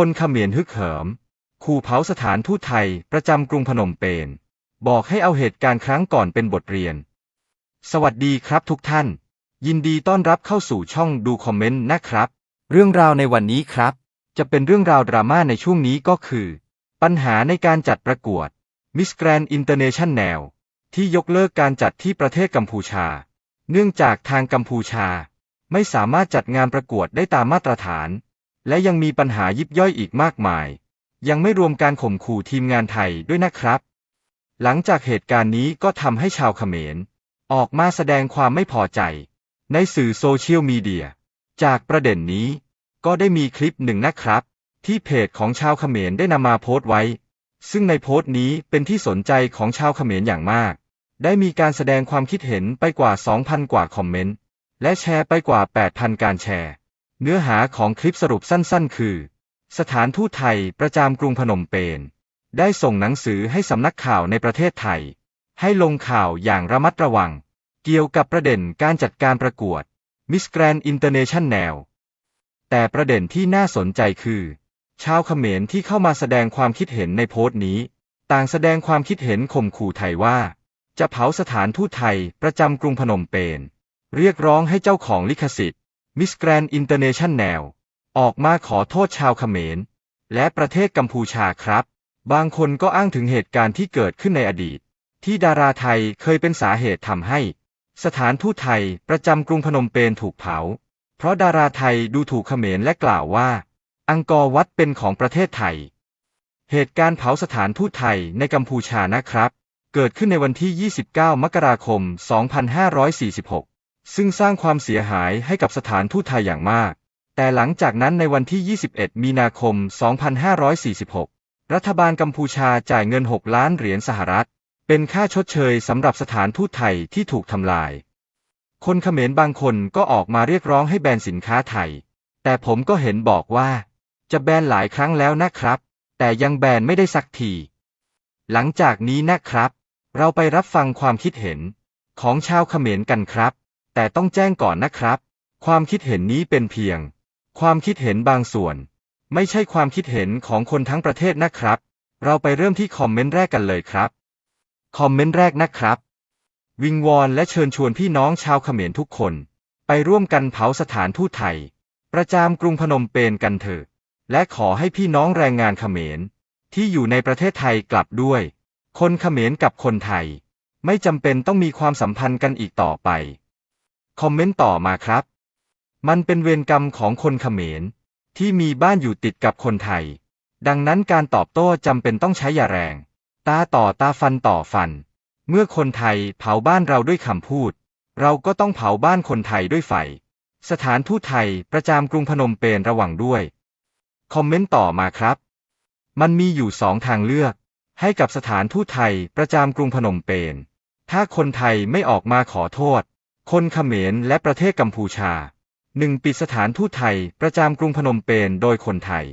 คนเขมรฮึกเหิมขู่เผาสถานทูตไทยประจำกรุงพนมเปญบอกให้เอาเหตุการณ์ครั้งก่อนเป็นบทเรียน สวัสดีครับทุกท่าน ยินดีต้อนรับเข้าสู่ช่องดูคอมเมนต์นะครับ เรื่องราวในวันนี้ครับ จะเป็นเรื่องราวดราม่าในช่วงนี้ก็คือ ปัญหาในการจัดประกวด Miss Grand International ที่ยกเลิกการจัดที่ประเทศกัมพูชา เนื่องจากทางกัมพูชา ไม่สามารถจัดงานประกวดได้ตามมาตรฐาน และยังมีปัญหายิบย่อยอีกมากมาย ยังไม่รวมการข่มขู่ทีมงานไทยด้วยนะครับ หลังจากเหตุการณ์นี้ก็ทำให้ชาวเขมร ออกมาแสดงความไม่พอใจ ในสื่อโซเชียลมีเดีย จากประเด็นนี้ ก็ได้มีคลิปหนึ่งนะครับ ที่เพจของชาวเขมรได้นำมาโพสต์ไว้ ซึ่งในโพสต์นี้เป็นที่สนใจของชาวเขมรอย่างมาก ได้มีการแสดงความคิดเห็นไปกว่า 2,000 กว่าคอมเมนต์และแชร์ไปกว่า 8,000 การแชร์ เนื้อหาของคลิปสรุปสั้นๆ คือ สถานทูตไทยประจำกรุงพนมเปญได้ส่งหนังสือให้สำนักข่าวในประเทศไทย ให้ลงข่าวอย่างระมัดระวัง เกี่ยวกับประเด็นการจัดการประกวด Miss Grand International แต่ประเด็นที่น่าสนใจคือ ชาวเขมรที่เข้ามาแสดงความคิดเห็นในโพสต์นี้ ต่างแสดงความคิดเห็นข่มขู่ไทยว่า จะเผาสถานทูตไทยประจำกรุงพนมเปญเรียกร้องให้เจ้าของลิขสิทธิ์ Miss Grand International ออกมาขอโทษชาวเขมร และประเทศกัมพูชาครับ บางคนก็อ้างถึงเหตุการณ์ที่เกิดขึ้นในอดีต ที่ดาราไทยเคยเป็นสาเหตุทำให้ สถานทูตไทยประจำกรุงพนมเปญถูกเผา เพราะดาราไทยดูถูกเขมรและกล่าวว่า อังกอร์วัดเป็นของประเทศไทย เหตุการณ์เผาสถานทูตไทยในกัมพูชานะครับ เกิดขึ้นในวันที่ 29 มกราคม 2546 ซึ่งสร้างความเสียหายให้กับสถานทูตไทยอย่างมาก แต่หลังจากนั้นในวันที่ 21 มีนาคม 2546 รัฐบาลกัมพูชาจ่ายเงิน 6 ล้านเหรียญสหรัฐ เป็นค่าชดเชยสำหรับสถานทูตไทยที่ถูกทำลาย คนเขมรบางคนก็ออกมาเรียกร้องให้แบนสินค้าไทย แต่ผมก็เห็นบอกว่า จะแบนหลายครั้งแล้วนะครับ แต่ยังแบนไม่ได้สักที หลังจากนี้นะครับ เราไปรับฟังความคิดเห็นของชาวเขมรกันครับ แต่ต้องแจ้งก่อนนะครับ ความคิดเห็นนี้เป็นเพียง ความคิดเห็นบางส่วน ไม่ใช่ความคิดเห็นของคนทั้งประเทศนะครับ เราไปเริ่มที่คอมเมนต์แรกกันเลยครับ คอมเมนต์แรกนะครับ วิงวอนและเชิญชวนพี่น้องชาวเขมรทุกคน ไปร่วมกันเผาสถานทูตไทย ประจามกรุงพนมเปญกันเถอะ และขอให้พี่น้องแรงงานเขมร ที่อยู่ในประเทศไทยกลับด้วย คนเขมรกับคนไทย ไม่จำเป็นต้องมีความสัมพันธ์กันอีกต่อไป คอมเมนต์ต่อมาครับ มันเป็นเวรกรรมของคนเขมร ที่มีบ้านอยู่ติดกับคนไทย ดังนั้นการตอบโต้จำเป็นต้องใช้ยาแรง ตาต่อตาฟันต่อฟัน เมื่อคนไทยเผาบ้านเราด้วยคำพูด เราก็ต้องเผาบ้านคนไทยด้วยไฟ สถานทูตไทยประจำกรุงพนมเปญระวังด้วย คอมเมนต์ต่อมาครับ มันมีอยู่สองทางเลือก ให้กับสถานทูตไทยประจำกรุงพนมเปญถ้าคนไทยไม่ออกมาขอโทษ คนเขมรและประเทศกัมพูชาหนึ่งปิดสถานทูตไทยประจำกรุงพนมเปญโดยคนไทย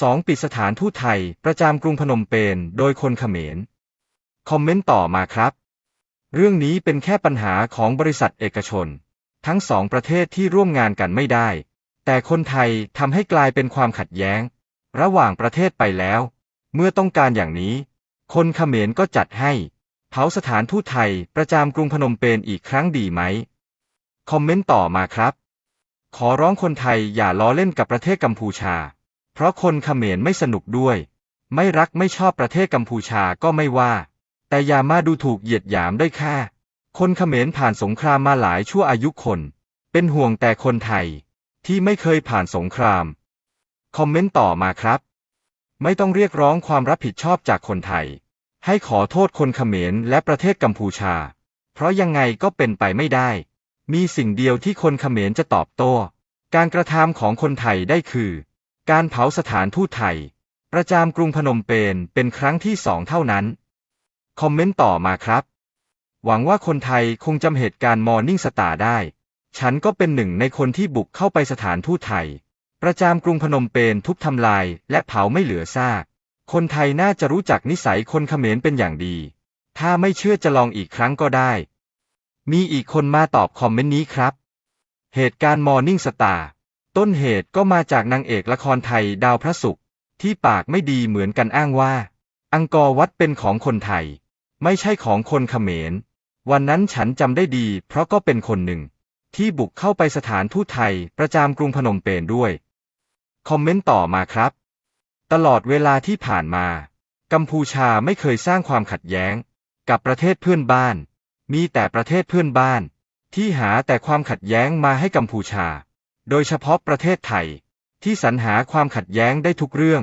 สองปิดสถานทูตไทยประจำกรุงพนมเปญโดยคนเขมร คอมเมนต์ต่อมาครับ เรื่องนี้เป็นแค่ปัญหาของบริษัทเอกชน ทั้งสองประเทศที่ร่วมงานกันไม่ได้ แต่คนไทยทำให้กลายเป็นความขัดแย้ง ระหว่างประเทศไปแล้ว เมื่อต้องการอย่างนี้ คนเขมรก็จัดให้ ผาสถานทูตไทยประจำกรุงพนมเปญอีกครั้งดีไหม คอมเมนต์ต่อมาครับ ขอร้องคนไทยอย่าล้อเล่นกับประเทศกัมพูชา เพราะคนเขมรไม่สนุกด้วย ไม่รักไม่ชอบประเทศกัมพูชาก็ไม่ว่า แต่อย่ามาดูถูกเหยียดหยามได้ค่าคนเขมรผ่านสงครามมาหลายชั่วอายุคน เป็นห่วงแต่คนไทย ที่ไม่เคยผ่านสงคราม คอมเมนต์ต่อมาครับ ไม่ต้องเรียกร้องความรับผิดชอบจากคนไทย ให้ขอโทษคนเขมรและประเทศกัมพูชา เพราะยังไงก็เป็นไปไม่ได้ มีสิ่งเดียวที่คนเขมรจะตอบโต้ การกระทำของคนไทยได้คือ การเผาสถานทูตไทย ประจามกรุงพนมเปญเป็นครั้งที่สองเท่านั้น คอมเมนต์ต่อมาครับ หวังว่าคนไทยคงจำเหตุการณ์มอร์นิ่งสตาร์ได้ ฉันก็เป็นหนึ่งในคนที่บุกเข้าไปสถานทูตไทย ประจามกรุงพนมเปญทุบทำลายและเผาไม่เหลือซาก คนไทยน่าจะรู้จักนิสัยคนเขมรเป็นอย่างดี ถ้าไม่เชื่อจะลองอีกครั้งก็ได้ มีอีกคนมาตอบคอมเมนต์นี้ครับ เหตุการณ์มอร์นิ่งสตาร์ต้นเหตุก็มาจากนางเอกละครไทยดาวพระศุกร์ที่ปากไม่ดีเหมือนกันอ้างว่า อังกอร์วัดเป็นของคนไทย ไม่ใช่ของคนเขมร วันนั้นฉันจำได้ดี เพราะก็เป็นคนหนึ่ง ที่บุกเข้าไปสถานทูตไทยประจำกรุงพนมเปญด้วย คอมเมนต์ต่อมาครับ ตลอดเวลาที่ผ่านมา กัมพูชาไม่เคยสร้างความขัดแย้ง กับประเทศเพื่อนบ้าน มีแต่ประเทศเพื่อนบ้าน ที่หาแต่ความขัดแย้งมาให้กัมพูชา โดยเฉพาะประเทศไทย ที่สรรหาความขัดแย้งได้ทุกเรื่อง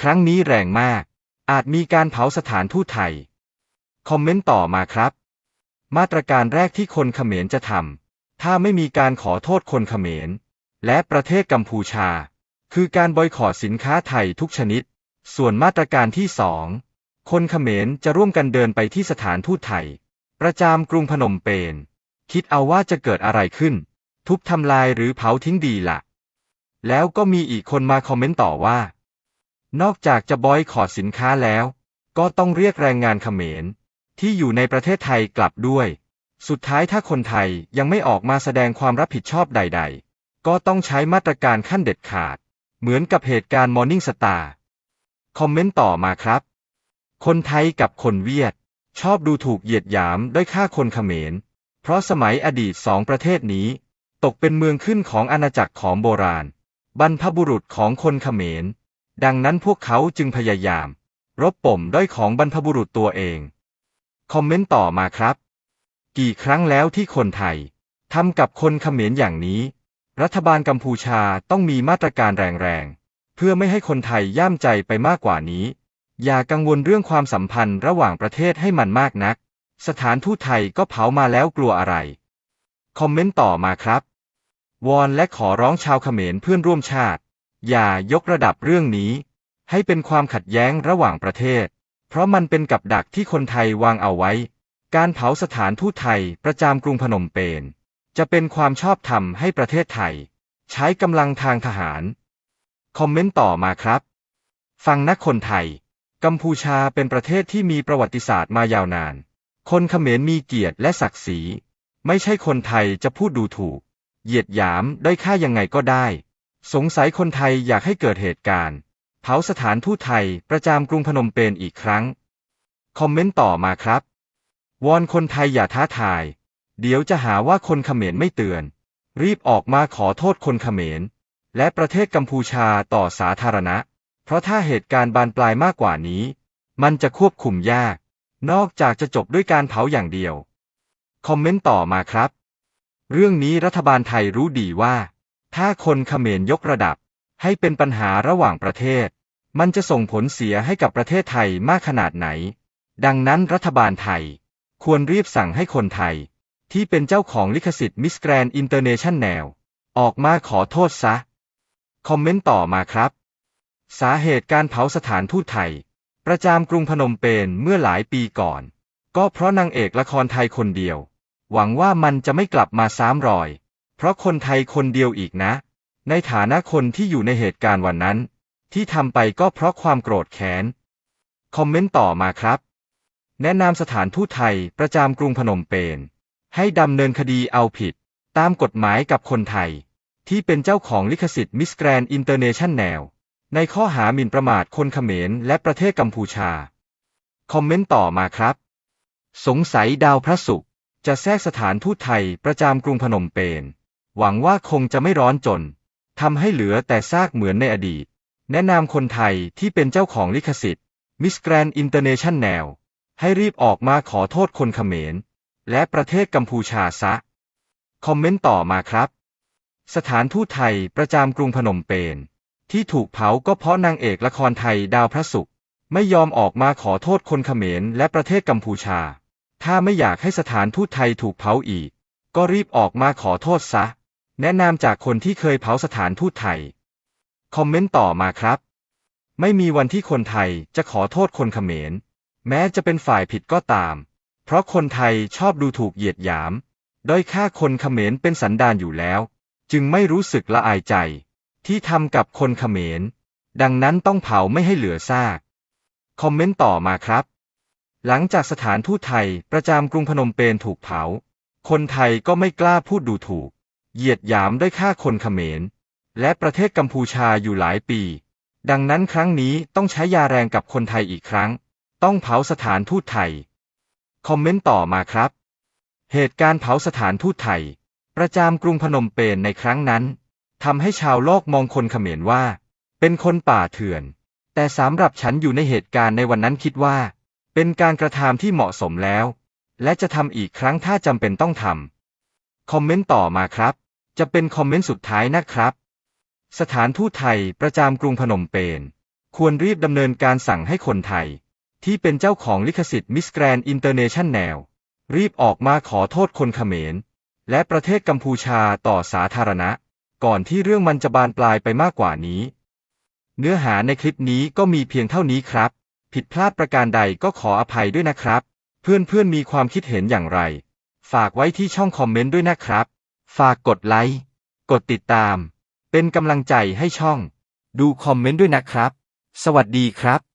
ครั้งนี้แรงมาก อาจมีการเผาสถานทูตไทย คอมเมนต์ต่อมาครับ มาตรการแรกที่คนเขมรจะทำถ้าไม่มีการขอโทษคนเขมร และประเทศกัมพูชา คือการบอยคอรสินค้าไทยทุกชนิด ส่วนมาตรการที่สองคนเขมรจะร่วมกันเดินไปที่สถานทูตไทย ประจำกรุงพนมเปญคิดเอาว่าจะเกิดอะไรขึ้น ทุบทำลายหรือเผาทิ้งดีละ่ะ แล้วก็มีอีกคนมาคอมเมนต์ต่อว่า นอกจากจะบอยคอรสินค้าแล้ว ก็ต้องเรียกแรงงานเขมร ที่อยู่ในประเทศไทยกลับด้วย สุดท้ายถ้าคนไทยยังไม่ออกมาแสดงความรับผิดชอบใด ๆ ก็ต้องใช้มาตรการขั้นเด็ดขาด เหมือนกับเหตุการณ์ Morning Star คอมเมนต์ต่อมาครับ คนไทยกับคนเวียด ชอบดูถูกเหยียดหยามด้วยฆ่าคนเขมร เพราะสมัยอดีตสองประเทศนี้ ตกเป็นเมืองขึ้นของอาณาจักรของโบราณ บรรพบุรุษของคนเขมร ดังนั้นพวกเขาจึงพยายาม รบป่มด้อยของบรรพบุรุษตัวเอง คอมเมนต์ต่อมาครับ กี่ครั้งแล้วที่คนไทยทำกับคนเขมรอย่างนี้ รัฐบาลกัมพูชาต้องมีมาตรการแรงๆ เพื่อไม่ให้คนไทยย่ามใจไปมากกว่านี้ อย่ากังวลเรื่องความสัมพันธ์ระหว่างประเทศให้มันมากนัก สถานทูตไทยก็เผามาแล้วกลัวอะไร คอมเมนต์ต่อมาครับ วอนและขอร้องชาวเขมรเพื่อนร่วมชาติ อย่ายกระดับเรื่องนี้ ให้เป็นความขัดแย้งระหว่างประเทศ เพราะมันเป็นกับดักที่คนไทยวางเอาไว้ การเผาสถานทูตไทยประจำกรุงพนมเปญ จะเป็นความชอบธรรมให้ประเทศไทย ใช้กำลังทางทหาร คอมเมนต์ต่อมาครับ ฟังนักคนไทย กัมพูชาเป็นประเทศที่มีประวัติศาสตร์มายาวนาน คนเขมรมีเกียรติและศักดิ์ศรี ไม่ใช่คนไทยจะพูดดูถูก เหยียดหยามได้ค่ายังไงก็ได้ สงสัยคนไทยอยากให้เกิดเหตุการณ์ เผาสถานทูตไทยประจำกรุงพนมเปญอีกครั้ง คอมเมนต์ต่อมาครับ วอนคนไทยอย่าท้าทาย เดี๋ยวจะหาว่าคนเขมรไม่เตือน รีบออกมาขอโทษคนเขมร และประเทศกัมพูชาต่อสาธารณะ เพราะถ้าเหตุการณ์บานปลายมากกว่านี้ มันจะควบคุมยาก นอกจากจะจบด้วยการเผาอย่างเดียว คอมเมนต์ต่อมาครับ เรื่องนี้รัฐบาลไทยรู้ดีว่า ถ้าคนเขมรยกระดับ ให้เป็นปัญหาระหว่างประเทศ มันจะส่งผลเสียให้กับประเทศไทยมากขนาดไหน ดังนั้นรัฐบาลไทย ควรรีบสั่งให้คนไทย ที่เป็นเจ้าของลิขสิทธิ์มิสแกรนอินเตอร์เนชั่นแนลออกมาขอโทษซะ คอมเมนต์ต่อมาครับ สาเหตุการเผาสถานทูตไทย ประจำกรุงพนมเปญเมื่อหลายปีก่อน ก็เพราะนางเอกละครไทยคนเดียว หวังว่ามันจะไม่กลับมาซ้ำรอย เพราะคนไทยคนเดียวอีกนะ ในฐานะคนที่อยู่ในเหตุการณ์วันนั้น ที่ทำไปก็เพราะความโกรธแค้น คอมเมนต์ต่อมาครับ แนะนำสถานทูตไทยประจำกรุงพนมเปญ ให้ดำเนินคดีเอาผิด ตามกฎหมายกับคนไทย ที่เป็นเจ้าของลิขสิทธิ์มิสแกรนอินเตอร์เนชั่นแนลในข้อหาหมิ่นประมาทคนเขมรและประเทศกัมพูชา คอมเมนต์ต่อมาครับ สงสัยดาวพระศุกร์จะแทรกสถานทูตไทยประจำกรุงพนมเปญหวังว่าคงจะไม่ร้อนจนทำให้เหลือแต่ซากเหมือนในอดีต แนะนำคนไทยที่เป็นเจ้าของลิขสิทธิ์มิสแกรนอินเตอร์เนชั่นแนลให้รีบออกมาขอโทษคนเขมร และประเทศกัมพูชาซะ คอมเมนต์ต่อมาครับ สถานทูตไทยประจำกรุงพนมเปญที่ถูกเผาก็เพราะนางเอกละครไทยดาวพระศุกร์ไม่ยอมออกมาขอโทษคนเขมรและประเทศกัมพูชา ถ้าไม่อยากให้สถานทูตไทยถูกเผาอีก ก็รีบออกมาขอโทษซะ แนะนำจากคนที่เคยเผาสถานทูตไทย คอมเมนต์ต่อมาครับ ไม่มีวันที่คนไทยจะขอโทษคนเขมร แม้จะเป็นฝ่ายผิดก็ตาม เพราะคนไทยชอบดูถูกเหยียดหยาม ด้อยค่าคนเขมรเป็นสันดานอยู่แล้ว จึงไม่รู้สึกละอายใจ ที่ทำกับคนเขมร ดังนั้นต้องเผาไม่ให้เหลือซาก คอมเมนต์ต่อมาครับ หลังจากสถานทูตไทยประจำกรุงพนมเปญถูกเผา คนไทยก็ไม่กล้าพูดดูถูก เหยียดหยามด้อยค่าคนเขมร และประเทศกัมพูชาอยู่หลายปี ดังนั้นครั้งนี้ต้องใช้ยาแรงกับคนไทยอีกครั้ง ต้องเผาสถานทูตไทย คอมเมนต์ต่อมาครับ เหตุการณ์เผาสถานทูตไทย ประจามกรุงพนมเปญในครั้งนั้นทำให้ชาวโลกมองคนเขมรว่า เป็นคนป่าเถื่อน แต่สำหรับฉันอยู่ในเหตุการณ์ในวันนั้นคิดว่า เป็นการกระทำที่เหมาะสมแล้ว และจะทำอีกครั้งถ้าจำเป็นต้องทำคอมเมนต์ต่อมาครับ จะเป็นคอมเมนต์สุดท้ายนะครับ สถานทูตไทยประจำกรุงพนมเปญควรรีบดำเนินการสั่งให้คนไทย ที่เป็นเจ้าของลิขสิทธิ์มิสแกรนอินเตอร์เนชั่นแนลรีบออกมาขอโทษคนเขมร และประเทศกัมพูชาต่อสาธารณะ ก่อนที่เรื่องมันจะบานปลายไปมากกว่านี้ เนื้อหาในคลิปนี้ก็มีเพียงเท่านี้ครับ ผิดพลาดประการใดก็ขออภัยด้วยนะครับ เพื่อนๆมีความคิดเห็นอย่างไร ฝากไว้ที่ช่องคอมเมนต์ด้วยนะครับ ฝากกดไลค์กดติดตาม เป็นกำลังใจให้ช่อง ดูคอมเมนต์ด้วยนะครับ สวัสดีครับ